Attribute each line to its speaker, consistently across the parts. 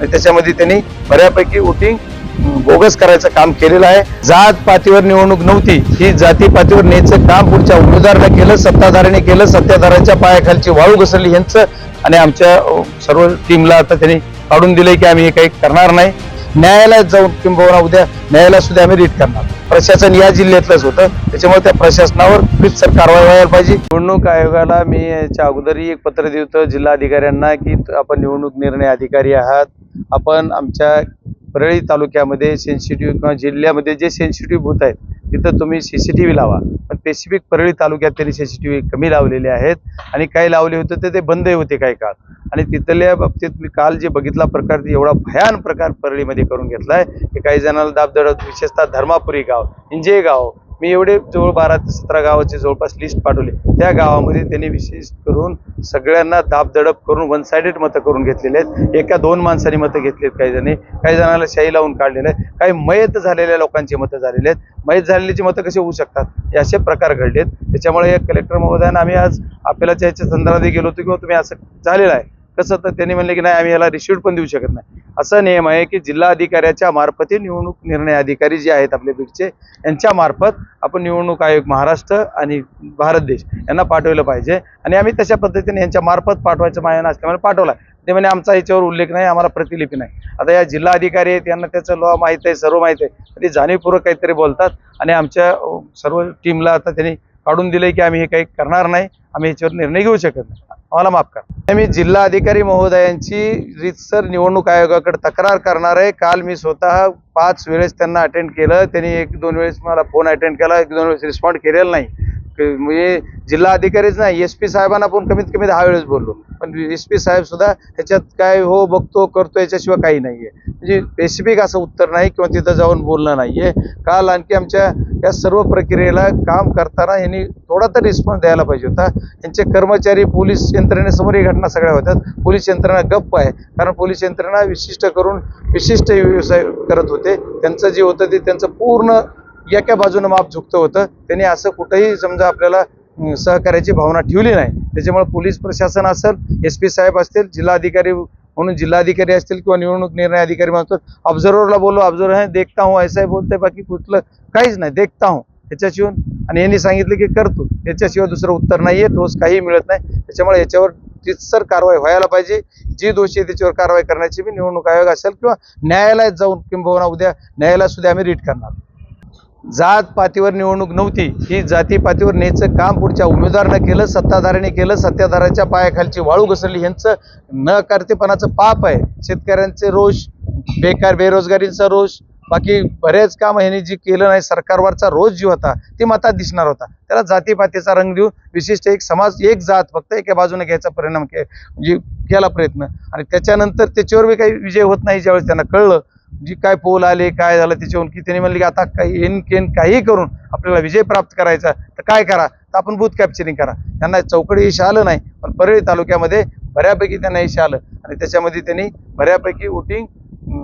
Speaker 1: आणि त्याच्यामध्ये त्यांनी बऱ्यापैकी वोटिंग बोगस करायचं काम केलेलं आहे. जात पातीवर निवडणूक नव्हती. ही जाती पातीवर न्यायचं काम पुढच्या उमेदवाराने केलं सत्ताधाऱ्याने केलं सत्ताधाऱ्यांच्या पायाखालची वाळू घसरली यांचं आणि आमच्या सर्व टीमला आता त्यांनी काढून दिलंय की आम्ही हे काही करणार नाही. न्यायालयात जाऊन किंबहुना उद्या न्यायालयात सुद्धा आम्ही रीट करणार. प्रशासन या जिल्ह्यातलंच होतं. त्याच्यामुळे त्या प्रशासनावर सर कारवाई व्हायला पाहिजे. निवडणूक आयोगाला मी याच्या अगोदरही एक पत्र देतो जिल्हाधिकाऱ्यांना की आपण निवडणूक निर्णय अधिकारी आहात. आपण आमच्या परळी तालुक्यामध्ये सेन्सिटिव्ह किंवा जिल्ह्यामध्ये जे सेन्सिटिव्ह होत आहेत तिथं तुम्ही सी सी टी व्ही लावा. पण स्पेसिफिक परळी तालुक्यात तरी व्ही कमी लावलेले आहेत. आणि काही लावले होते तर ते बंदही होते काही काळ. आणि तिथल्या बाबतीत मी काल जे बघितला प्रकार एवढा भयान प्रकार परळीमध्ये करून घेतलाय की काही जणांना दाबदडत विशेषतः धर्मापुरी गाव इंजे गाव मी एवढे जवळ बारा ते सतरा गावाची जवळपास लिस्ट पाठवली. त्या गावामध्ये त्यांनी विशेष करून सगळ्यांना दाबदडप करून वन सायडेड मतं करून घेतलेले आहेत. एका दोन माणसांनी मतं घेतली आहेत काही जणी. काही जणांना शाई लावून काढलेलं आहे काही मयत झालेल्या लोकांची मतं झालेली आहेत. मयत झालेल्याची मतं कशी होऊ शकतात? हे असे प्रकार घडलेत. त्याच्यामुळे या कलेक्टर महोदयानं आम्ही आज आपल्याला याच्या संदर्भात गेलो होतो किंवा तुम्ही असं झालेलं आहे. कसं तर त्यांनी म्हणले की नाही आम्ही याला रिसिट पण देऊ शकत नाही. असा नियम आहे की जिल्हा अधिकाऱ्याच्या मार्फत निवडणूक निर्णय अधिकारी जे आहेत आपले बीडचे यांच्या मार्फत आपण निवडणूक आयोग महाराष्ट्र आणि भारत देश यांना पाठवलं पाहिजे. आणि आम्ही तशा पद्धतीने यांच्या मार्फत पाठवायचं मायना असल्यामुळे पाठवला ते म्हणे आमचा याच्यावर उल्लेख नाही आम्हाला प्रतिलिपी नाही. आता या जिल्हा अधिकारी आहेत यांना त्याचं लॉ माहीत आहे सर्व माहीत आहे. ते जाणीवपूर्वक काहीतरी बोलतात आणि आमच्या सर्व टीमला आता त्यांनी काढून दिले की आम्ही हे काही करणार नाही आम्ही याच्यावर निर्णय घेऊ शकत नाही. आम्हाला माफ करा. मी जिल्हा अधिकारी महोदयांची रीतसर निवडणूक आयोगाकडे तक्रार करणार आहे. काल मी स्वतः पाच वेळेस त्यांना अटेंड केलं. त्यांनी एक दोन वेळेस मला फोन अटेंड केला. एक दोन वेळेस रिस्पॉन्ड केलेला नाही. म्हणजे जिल्हा अधिकारीच नाही एस पी साहेबांना पण कमीत कमी दहा वेळेस बोललो. पण एस पी साहेब सुद्धा ह्याच्यात काय हो बघतो करतो याच्याशिवाय काही नाही आहे म्हणजे स्पेसिफिक असं उत्तर नाही किंवा तिथं जाऊन बोलणं नाही आहे काल आणखी आमच्या या सर्व प्रक्रियेला काम करताना यांनी थोडा तर रिस्पॉन्स द्यायला पाहिजे होता. यांचे कर्मचारी पोलीस यंत्रणेसमोर ही घटना सगळ्या होतात पोलीस यंत्रणा गप्प आहे. कारण पोलीस यंत्रणा विशिष्ट करून विशिष्ट व्यवसाय करत होते. त्यांचं जे होतं ते त्यांचं पूर्ण एका बाजूनं माप झुकतं होतं? त्यांनी असं कुठंही समजा आपल्याला सहकार्याची भावना ठेवली नाही. त्याच्यामुळे पोलीस प्रशासन असेल एस पी साहेब असतील जिल्हाधिकारी म्हणून जिल्हाधिकारी असतील किंवा निवडणूक निर्णय अधिकारी म्हणतो ऑब्झर्वरला बोललो ऑब्झर्वर है देखता हूँ ऐसा बोलते बाकी कुठलं काहीच नाही देखता हूँ. याच्याशिवाय आणि यांनी सांगितलं की करतो. याच्याशिवाय दुसरं उत्तर नाही आहे ठोस काही मिळत नाही. त्याच्यामुळे याच्यावर तितसर कारवाई व्हायला पाहिजे. जी दोषी आहे त्याच्यावर कारवाई करण्याची बी निवडणूक आयोग असेल किंवा न्यायालयात जाऊन किंबहुना उद्या न्यायालयात सुद्धा आम्ही रीट करणार. जात पातीवर निवडणूक नव्हती. ही जाती पातीवर न्यायचं काम पुढच्या उमेदवारानं केलं सत्ताधाऱ्याने केलं सत्ताधाऱ्याच्या पायाखालची वाळू घसरली. ह्यांचं न करतेपणाचं पाप आहे. शेतकऱ्यांचे रोष बेकार बेरोजगारीचा रोष बाकी बरेच काम ह्यांनी जी केलं नाही सरकारवरचा रोज जी होता ती मतात दिसणार होता. त्याला जातीपातीचा रंग देऊन विशिष्ट एक समाज एक जात फक्त एका बाजूने घ्यायचा परिणाम के म्हणजे केला प्रयत्न. आणि त्याच्यानंतर त्याच्यावर बी काही विजय होत नाही ज्यावेळेस त्यांना कळलं जी काय पोल आले काय झालं त्याच्याहून की त्यांनी म्हणले की आता काही एन केन काही करून आपल्याला विजय प्राप्त करायचा तर काय करा? तर आपण बूथ कॅप्चरिंग करा. त्यांना चौकडी यश आलं नाही पण परळी तालुक्यामध्ये बऱ्यापैकी त्यांना यश आलं. आणि त्याच्यामध्ये त्यांनी बऱ्यापैकी वोटिंग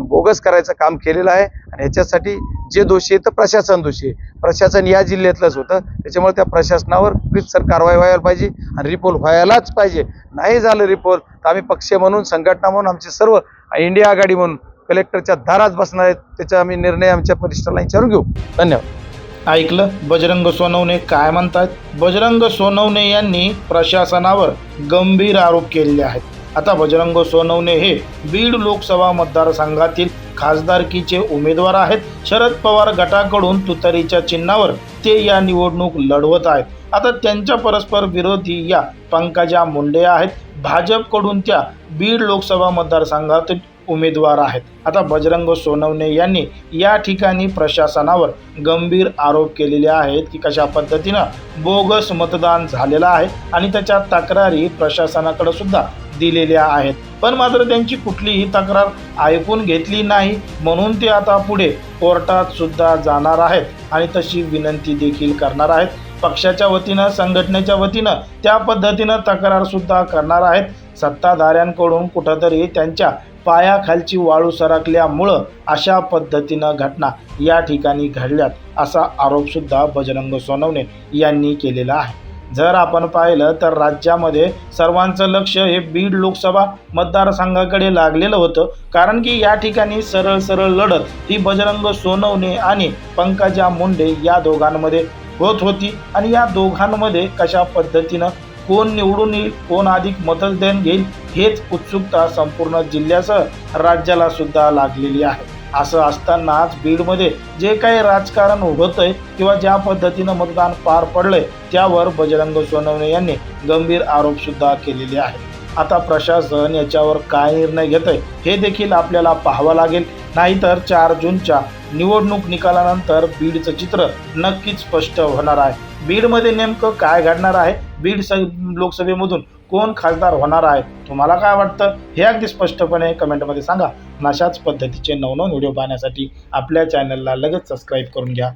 Speaker 1: बोगस करायचं काम केलेलं आहे. आणि ह्याच्यासाठी जे दोषी आहे तर प्रशासन दोषी आहे. प्रशासन या जिल्ह्यातलंच होतं. त्याच्यामुळे त्या प्रशासनावर सर कारवाई व्हायला पाहिजे आणि रिपोल व्हायलाच पाहिजे. नाही झालं रिपोल तर आम्ही पक्ष म्हणून संघटना म्हणून आमचे सर्व इंडिया आघाडी म्हणून कलेक्टरच्या दारात बसणार आहेत त्याचा आम्ही निर्णय आमच्या वरिष्ठांना विचारून घेऊ. धन्यवाद.
Speaker 2: ऐकलं बजरंग सोनवणे काय म्हणतात? बजरंग सोनवणे यांनी प्रशासनावर गंभीर आरोप केलेले आहेत. आता बजरंग सोनवणे हे बीड लोकसभा मतदारसंघातील खासदारकीचे उमेदवार आहेत. शरद पवार गटाकडून तुतारीच्या चिन्हावर ते या निवडणूक लढवत आहेत. आता त्यांच्या परस्पर विरोधी या पंकजा मुंडे आहेत. भाजपकडून त्या बीड लोकसभा मतदारसंघातील उमेदवार आहेत. आता बजरंग सोनवणे यांनी या ठिकाणी प्रशासनावर गंभीर आरोप केलेले आहेत की कशा पद्धतीनं बोगस मतदान झालेलं आहे आणि त्याच्या तक्रारी प्रशासनाकडे सुद्धा दिलेल्या आहेत. पण मात्र त्यांची कुठलीही तक्रार ऐकून घेतली नाही म्हणून ते आता पुढे कोर्टात सुद्धा जाणार आहेत आणि तशी विनंती देखील करणार आहेत. पक्षाच्या वतीनं संघटनेच्या वतीनं त्या पद्धतीनं तक्रार सुद्धा करणार आहेत. सत्ताधाऱ्यांकडून कुठंतरी त्यांच्या पायाखालची वाळू सरकल्यामुळं अशा पद्धतीनं घटना या ठिकाणी घडल्यात असा आरोपसुद्धा बजरंग सोनवणे यांनी केलेला आहे. जर आपण पाहिलं तर राज्यामध्ये सर्वांचं लक्ष हे बीड लोकसभा मतदारसंघाकडे लागलेलं होतं कारण की या ठिकाणी सरळ सरळ लढत ही बजरंग सोनवणे आणि पंकजा मुंडे या दोघांमध्ये होत होती. आणि या दोघांमध्ये कशा पद्धतीनं कोण निवडून येईल कोण अधिक मतदान घेईल हेच उत्सुकता संपूर्ण जिल्ह्यासह राज्याला सुद्धा लागलेली आहे. असं असतानाच बीडमध्ये जे काही राजकारण होतंय किंवा ज्या पद्धतीनं मतदान पार पडलंय त्यावर बजरंग सोनवणे यांनी गंभीर आरोप सुद्धा केलेले आहेत. आता प्रशासन याच्यावर काय निर्णय घेत आहे हे देखील आपल्याला पाहावं लागेल. नाहीतर चार जूनच्या निवडणूक निकालानंतर बीडचं चित्र नक्कीच स्पष्ट होणार आहे. बीडमध्ये नेमकं काय घडणार आहे? बीड स लोकसभेमधून कोण खासदार होणार आहे? तुम्हाला काय वाटतं? हे अगदी स्पष्टपणे कमेंटमध्ये सांगा. अशाच पद्धतीचे नवनवन व्हिडिओ पाहण्यासाठी आपल्या चॅनलला लगेच सबस्क्राईब करून घ्या.